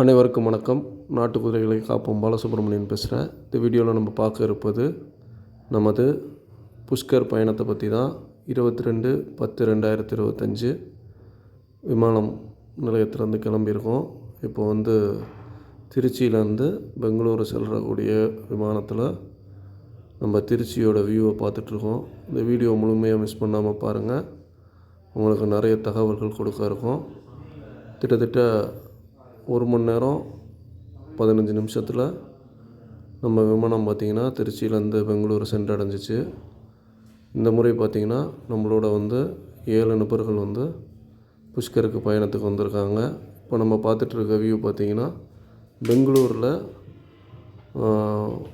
அனைவருக்கும் வணக்கம். நாட்டு குதிரைகளை காப்போம். பாலசுப்ரமணியன் பேசுகிறேன் இந்த வீடியோவில் நம்ம பார்க்க இருப்பது நமது புஷ்கர் பயணத்தை பற்றி தான். இருபத்தி ரெண்டு பத்து ரெண்டாயிரத்தி இருபத்தஞ்சு விமானம் நிலையத்திலேருந்து கிளம்பியிருக்கோம். இப்போ வந்து திருச்சியிலேருந்து பெங்களூரு செல்லக்கூடிய விமானத்தில் நம்ம திருச்சியோட வியூவை பார்த்துட்ருக்கோம். இந்த வீடியோ முழுமையாக மிஸ் பண்ணாமல் பாருங்கள் உங்களுக்கு நிறைய தகவல்கள் கொடுக்க இருக்கும். கிட்டத்தட்ட ஒரு மணி நேரம் பதினஞ்சு நிமிஷத்தில் நம்ம விமானம் பார்த்திங்கன்னா திருச்சியிலேருந்து பெங்களூர் சென்றடைஞ்சிச்சு. இந்த முறை பார்த்திங்கன்னா நம்மளோட வந்து ஏழு நபர்கள் வந்து புஷ்கருக்கு பயணத்துக்கு வந்திருக்காங்க. இப்போ நம்ம பார்த்துட்ருக்க வியூ பார்த்திங்கன்னா பெங்களூரில்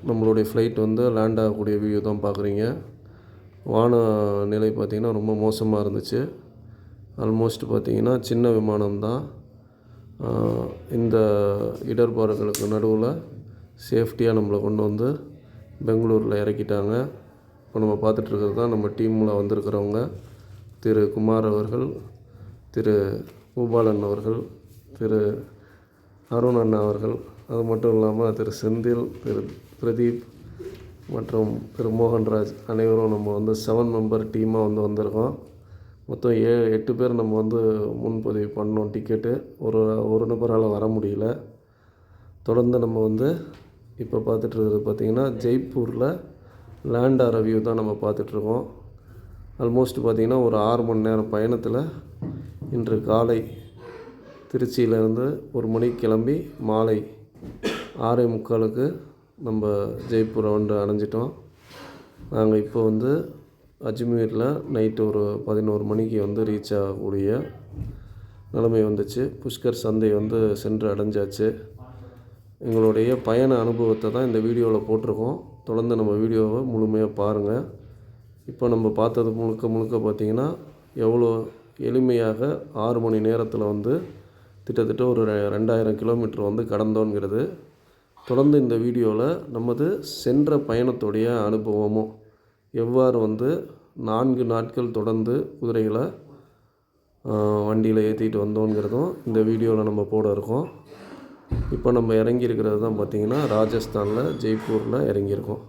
நம்மளுடைய ஃப்ளைட் வந்து லேண்ட் ஆகக்கூடிய வியூ தான் பார்க்குறீங்க. வான நிலை பார்த்திங்கன்னா ரொம்ப மோசமாக இருந்துச்சு. ஆல்மோஸ்ட் பார்த்திங்கன்னா சின்ன விமானம் தான் இந்த இடர்பாடுகளுக்கு நடுவில் சேஃப்டியாக நம்மளை கொண்டு வந்து பெங்களூரில் இறக்கிட்டாங்க. இப்போ நம்ம பார்த்துட்ருக்கிறது தான் நம்ம டீமில் வந்திருக்கிறவங்க. திரு குமார் அவர்கள் திரு பூபாலன் அவர்கள் திரு அருண் அண்ணா அவர்கள் அது மட்டும் இல்லாமல் திரு செந்தில் திரு பிரதீப் மற்றும் திரு மோகன்ராஜ் அனைவரும் நம்ம வந்து செவன் மெம்பர் டீமாக வந்து வந்திருக்கோம். மொத்தம் ஏ எட்டு பேர் நம்ம வந்து முன்பதிவு பண்ணோம் டிக்கெட்டு. ஒரு ஒரு நபரால் வர முடியல. தொடர்ந்து நம்ம வந்து இப்போ பார்த்துட்ருக்கிறது பார்த்திங்கன்னா ஜெய்ப்பூரில் லேண்டார் ஆகிற வியூ தான் நம்ம பார்த்துட்ருக்கோம் ஆல்மோஸ்ட் பார்த்திங்கன்னா ஒரு ஆறு மணி நேரம் பயணத்தில் இன்று காலை திருச்சியிலேருந்து ஒரு மணிக்கு கிளம்பி மாலை ஆறே முக்காலுக்கு நம்ம ஜெய்ப்பூரை வந்து அடைஞ்சிட்டோம். நாங்கள் இப்போ வந்து அஜ்மீரில் நைட்டு ஒரு பதினோரு மணிக்கு வந்து ரீச் ஆகக்கூடிய நிலைமை வந்துச்சு. புஷ்கர் சந்தை வந்து சென்று அடைஞ்சாச்சு. எங்களுடைய பயண அனுபவத்தை தான் இந்த வீடியோவில் போட்டிருக்கோம். தொடர்ந்து நம்ம வீடியோவை முழுமையாக பாருங்கள் இப்போ நம்ம பார்த்தது முழுக்க முழுக்க பார்த்திங்கன்னா எவ்வளோ எளிமையாக ஆறு மணி நேரத்தில் வந்து கிட்டத்தட்ட ஒரு ரெண்டாயிரம் கிலோமீட்டர் வந்து கடந்தோங்கிறது தொடர்ந்து இந்த வீடியோவில் நமது சென்ற பயணத்துடைய அனுபவமும் எவ்வாறு வந்து நான்கு நாட்கள் தொடர்ந்து குதிரைகளை வண்டியில் ஏற்றிட்டு வந்தோங்கிறதும் இந்த வீடியோவில் நம்ம போட இருக்கோம். இப்போ நம்ம இறங்கியிருக்கிறது தான் பார்த்திங்கன்னா ராஜஸ்தானில் ஜெய்ப்பூரில் இறங்கியிருக்கோம்.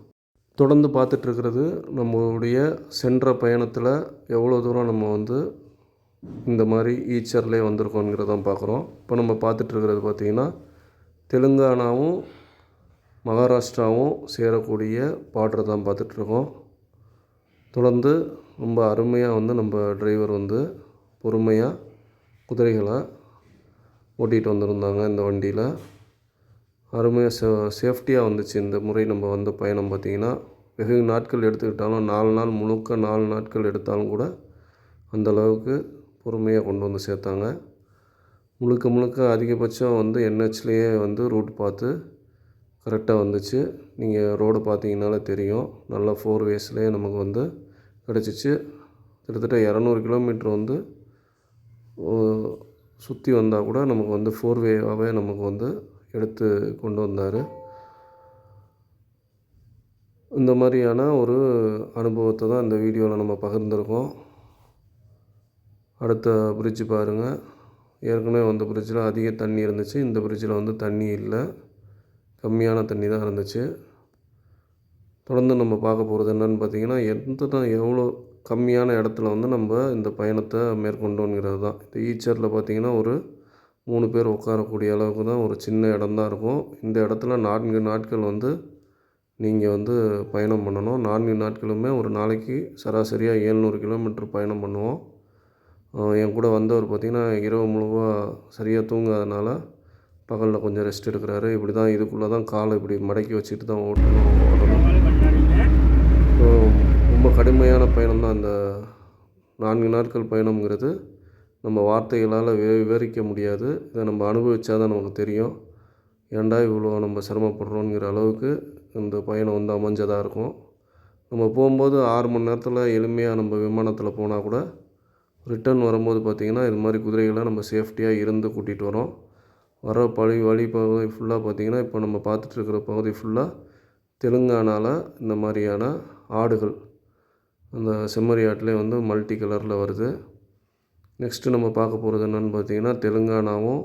தொடர்ந்து பார்த்துட்ருக்கிறது நம்மளுடைய சென்ற பயணத்தில் எவ்வளோ தூரம் நம்ம வந்து இந்த மாதிரி ஈச்சர்லேயே வந்திருக்கோங்கிறத பார்க்குறோம் இப்போ நம்ம பார்த்துட்ருக்கிறது பார்த்திங்கன்னா தெலுங்கானாவும் மகாராஷ்டிராவும் சேரக்கூடிய பார்டர் தான் பார்த்துட்ருக்கோம் தொடர்ந்து ரொம்ப அருமையாக வந்து நம்ம டிரைவர் வந்து பொறுமையாக குதிரைகளை ஓட்டிகிட்டு வந்திருந்தாங்க இந்த வண்டியில். அருமையாக சே சேஃப்டியாக வந்துச்சு இந்த முறை நம்ம வந்த பயணம் பார்த்திங்கன்னா வெகு நாட்கள் எடுத்துக்கிட்டாலும் நாலு நாள் முழுக்க நாலு நாட்கள் எடுத்தாலும் கூட அந்தளவுக்கு பொறுமையாக கொண்டு வந்து சேர்த்தாங்க. முழுக்க முழுக்க அதிகபட்சம் வந்து என்ஹெச்லேயே வந்து ரூட் பார்த்து கரெக்டாக வந்துச்சு. நீங்கள் ரோடு பார்த்தீங்கனாலே தெரியும். நல்லா ஃபோர் வேஸ்லேயே நமக்கு வந்து கிடச்சிச்சு. கிட்டத்தட்ட இரநூறு கிலோமீட்டர் வந்து சுற்றி வந்தால் கூட நமக்கு வந்து ஃபோர் வேவாகவே நமக்கு வந்து எடுத்து கொண்டு வந்தார். இந்த மாதிரியான ஒரு அனுபவத்தை தான் இந்த வீடியோவில் நம்ம பகிர்ந்துருக்கோம். அடுத்த பிரிட்ஜ் பாருங்கள் ஏற்கனவே வந்த பிரிட்ஜில் அதிக தண்ணி இருந்துச்சு. இந்த பிரிட்ஜில் வந்து தண்ணி இல்லை. கம்மியான தண்ணி தான் இருந்துச்சு. தொடர்ந்து நம்ம பார்க்க போகிறது என்னன்னு பார்த்தீங்கன்னா எந்த தான் எவ்வளோ கம்மியான இடத்துல வந்து நம்ம இந்த பயணத்தை மேற்கொண்டோங்கிறது தான். இந்த ஈச்சரில் பார்த்தீங்கன்னா ஒரு மூணு பேர் உட்காரக்கூடிய அளவுக்கு தான் ஒரு சின்ன இடம் தான் இருக்கும். இந்த இடத்துல நான்கு நாட்கள் வந்து நீங்கள் வந்து பயணம் பண்ணணும். நான்கு நாட்களுமே ஒரு நாளைக்கு சராசரியாக ஏழ்நூறு கிலோமீட்டர் பயணம் பண்ணுவோம். என் கூட வந்தவர் பார்த்திங்கன்னா இரவு முழுவா சரியாக தூங்காதனால பகலில் கொஞ்சம் ரெஸ்ட் எடுக்கிறாரு. இப்படி தான் இதுக்குள்ளே தான் காலை இப்படி மடக்கி வச்சுட்டு தான் ஓட்டணும் ஓடணும். ஸோ ரொம்ப கடுமையான பயணம் தான் இந்த நான்கு நாட்கள் பயணம்ங்கிறது. நம்ம வார்த்தைகளால் விவரிக்க முடியாது. இதை நம்ம அனுபவிச்சா தான் நமக்கு தெரியும். ஏன்டா இவ்வளோ நம்ம சிரமப்படுறோங்கிற அளவுக்கு இந்த பயணம் வந்து அமைஞ்சதாக இருக்கும். நம்ம போகும்போது ஆறு மணி நேரத்தில் எளிமையாக நம்ம விமானத்தில் போனால் கூட ரிட்டர்ன் வரும்போது பார்த்திங்கன்னா இது மாதிரி குதிரைகளை நம்ம சேஃப்டியாக இருந்து கூட்டிகிட்டு வரோம். வர பழி வழி பகுதி ஃபுல்லாக பார்த்திங்கன்னா இப்போ நம்ம பார்த்துட்ருக்குற பகுதி ஃபுல்லாக தெலுங்கானாவில் இந்த மாதிரியான ஆடுகள். அந்த செம்மறி ஆட்டிலே வந்து மல்டி கலரில் வருது. நெக்ஸ்ட்டு நம்ம பார்க்க போகிறது என்னென்னு பார்த்தீங்கன்னா தெலுங்கானாவும்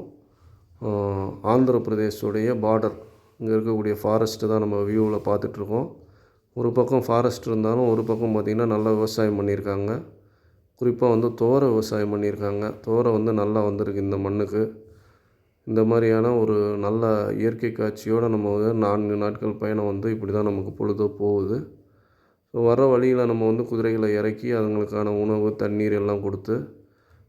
ஆந்திர பிரதேஷோடைய பார்டர் இங்கே இருக்கக்கூடிய ஃபாரஸ்ட்டு தான் நம்ம வியூவில் பார்த்துட்ருக்கோம் ஒரு பக்கம் ஃபாரஸ்ட் இருந்தாலும் ஒரு பக்கம் பார்த்திங்கன்னா நல்லா விவசாயம் பண்ணியிருக்காங்க. குறிப்பாக வந்து துவர விவசாயம் பண்ணியிருக்காங்க. துவர வந்து நல்லா வந்திருக்கு இந்த மண்ணுக்கு. இந்த மாதிரியான ஒரு நல்ல இயற்கை காட்சியோடு நம்ம வந்து நான்கு நாட்கள் பயணம் வந்து இப்படி தான் நமக்கு பொழுது போகுது. ஸோ வர வழியில் நம்ம வந்து குதிரைகளை இறக்கி அதுங்களுக்கான உணவு தண்ணீர் எல்லாம் கொடுத்து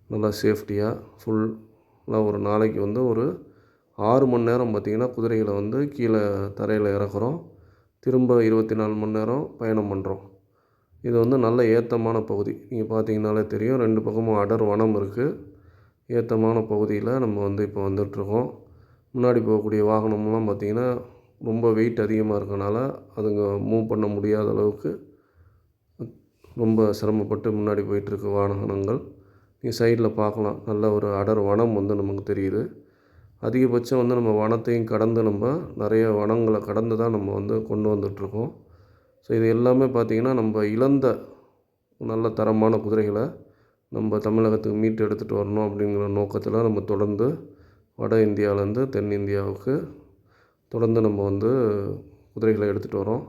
நல்லா சேஃப்டியாக ஃபுல்லாக ஒரு நாளைக்கு வந்து ஒரு ஆறு மணி நேரம் பார்த்திங்கன்னா குதிரைகளை வந்து கீழே தரையில் இறக்குறோம். திரும்ப இருபத்தி நாலு மணி நேரம் பயணம் பண்ணுறோம் இது வந்து நல்ல ஏத்தமான பகுதி. நீங்கள் பார்த்தீங்கனாலே தெரியும். ரெண்டு பக்கமும் அடர் வனம் இருக்குது ஏற்றமான பகுதியில் நம்ம வந்து இப்போ வந்துட்டுருக்கோம். முன்னாடி போகக்கூடிய வாகனம்லாம் பார்த்திங்கன்னா ரொம்ப வெயிட் அதிகமாக இருக்கனால அதுங்க மூவ் பண்ண முடியாத அளவுக்கு ரொம்ப சிரமப்பட்டு முன்னாடி போயிட்டுருக்கு வாகனங்கள். நீங்கள் சைடில் பார்க்கலாம். நல்ல ஒரு அடர் வனம் வந்து நமக்கு தெரியுது. அதிகபட்சம் வந்து நம்ம வனத்தையும் கடந்து நம்ம நிறைய வனங்களை கடந்து தான் நம்ம வந்து கொண்டு வந்துட்ருக்கோம் ஸோ இது எல்லாமே பார்த்திங்கன்னா நம்ம இழந்த நல்ல தரமான குதிரைகளை நம்ம தமிழகத்துக்கு மீட்டு எடுத்துகிட்டு வரணும் அப்படிங்கிற நோக்கத்தில் நம்ம தொடர்ந்து வட இந்தியாவிலேருந்து தென்னிந்தியாவுக்கு தொடர்ந்து நம்ம வந்து குதிரைகளை எடுத்துகிட்டு வரோம்.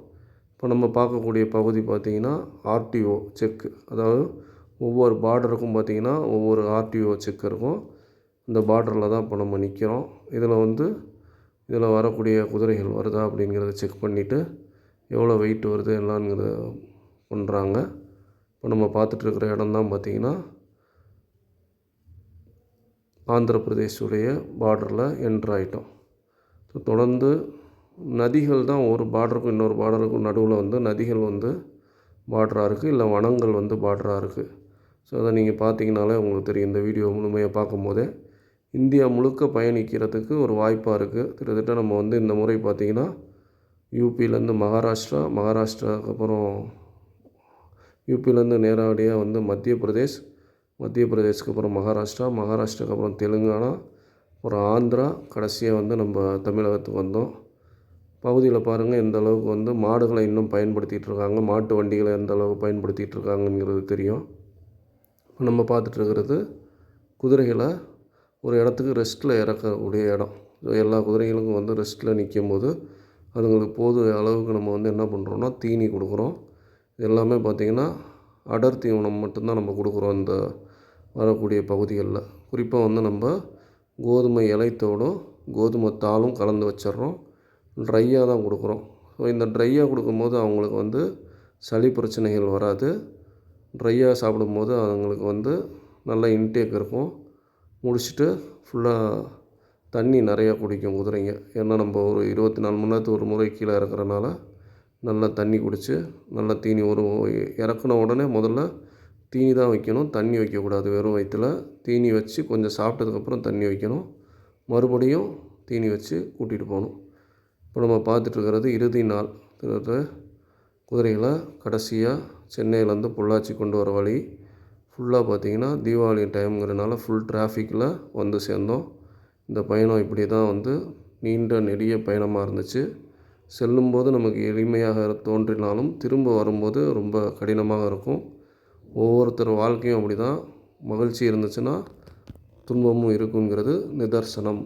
இப்போ நம்ம பார்க்கக்கூடிய பகுதி பார்த்திங்கன்னா ஆர்டிஓ செக்கு அதாவது ஒவ்வொரு பார்டருக்கும் பார்த்திங்கன்னா ஒவ்வொரு ஆர்டிஓ செக் இருக்கும். இந்த பார்டரில் தான் இப்போ நம்ம நிற்கிறோம் இதில் வந்து இதில் வரக்கூடிய குதிரைகள் வருதா அப்படிங்கிறத செக் பண்ணிவிட்டு எவ்வளோ வெயிட் வருது எல்லாங்கிறத பண்ணுறாங்க இப்போ நம்ம பார்த்துட்ருக்கிற இடம் தான் பார்த்திங்கன்னா ஆந்திர பிரதேஷுடைய பார்டரில் என்ட்ரு ஆகிட்டோம் ஸோ தொடர்ந்து நதிகள் தான் ஒரு பார்டருக்கும் இன்னொரு பார்டருக்கும் நடுவில் வந்து நதிகள் வந்து பார்டராக இருக்குது இல்லை வனங்கள் வந்து பார்டராக இருக்குது ஸோ அதை நீங்கள் பார்த்தீங்கனாலே உங்களுக்கு தெரியும். இந்த வீடியோ முழுமையாக பார்க்கும்போதே இந்தியா முழுக்க பயணிக்கிறதுக்கு ஒரு வாய்ப்பாக இருக்குது கிட்டத்தட்ட நம்ம வந்து இந்த முறை பார்த்திங்கன்னா யூபியிலேருந்து மகாராஷ்டிரா மகாராஷ்டிராவுக்கு அப்புறம் யூபியிலேருந்து நேரடியாக வந்து மத்திய பிரதேஷ் மத்திய பிரதேஷ்க்கு அப்புறம் மகாராஷ்டிரா மகாராஷ்டிராவுக்கு அப்புறம் தெலுங்கானா அப்புறம் ஆந்திரா கடைசியாக வந்து நம்ம தமிழகத்துக்கு வந்தோம். பகுதியில் பாருங்கள் எந்த அளவுக்கு வந்து மாடுகளை இன்னும் பயன்படுத்திகிட்டு இருக்காங்க மாட்டு வண்டிகளை எந்த அளவுக்கு பயன்படுத்திகிட்டு இருக்காங்கங்கிறது தெரியும். இப்போ நம்ம பார்த்துட்ருக்கிறது குதிரைகளை ஒரு இடத்துக்கு ரெஸ்ட்டில் இறக்கக்கூடிய இடம். எல்லா குதிரைகளுக்கும் வந்து ரெஸ்ட்டில் நிற்கும் போது அதுங்களுக்கு போது அளவுக்கு நம்ம வந்து என்ன பண்ணுறோன்னா தீனி கொடுக்குறோம். இது எல்லாமே பார்த்திங்கன்னா அடர் தீவனம் மட்டும்தான் நம்ம கொடுக்குறோம். இந்த வரக்கூடிய பகுதிகளில். குறிப்பாக வந்து நம்ம கோதுமை இலைத்தோடும் கோதுமை தாளும் கலந்து வச்சிடுறோம். ட்ரையாக தான் கொடுக்குறோம். ஸோ இந்த ட்ரையாக கொடுக்கும்போது அவங்களுக்கு வந்து சளி பிரச்சனைகள் வராது. ட்ரையாக சாப்பிடும்போது அவங்களுக்கு வந்து நல்ல இன்டேக் இருக்கும். முடிச்சுட்டு ஃபுல்லாக தண்ணி நிறையா குடிக்கும் குதிரைங்க. ஏன்னா நம்ம ஒரு இருபத்தி நாலு மணி நேரத்துக்கு ஒரு முறை கீழே இறக்குறனால நல்லா தண்ணி குடித்து நல்லா தீனி ஒரு இறக்குன உடனே முதல்ல தீனி தான் வைக்கணும். தண்ணி வைக்கக்கூடாது. வெறும் வயிற்றில் தீனி வச்சு கொஞ்சம் சாப்பிட்டதுக்கப்புறம் தண்ணி வைக்கணும். மறுபடியும் தீனி வச்சு கூட்டிகிட்டு போகணும். இப்போ நம்ம பார்த்துட்ருக்கிறது இறுதி நாள். குதிரைகளை கடைசியாக சென்னையிலேருந்து பொள்ளாச்சி கொண்டு வர வழி. ஃபுல்லாக பார்த்திங்கன்னா தீபாவளி டைம்ங்கிறனால ஃபுல் டிராஃபிக்கில் வந்து சேர்ந்தோம். இந்த பயணம் இப்படி தான் வந்து நீண்ட நெடிய பயணமாக இருந்துச்சு. செல்லும்போது நமக்கு எளிமையாக தோன்றினாலும் திரும்ப வரும்போது ரொம்ப கடினமாக இருக்கும். ஒவ்வொருத்தர் வாழ்க்கையும் அப்படி தான் மகிழ்ச்சி இருந்துச்சுன்னா துன்பமும் இருக்குங்கிறது நிதர்சனம்.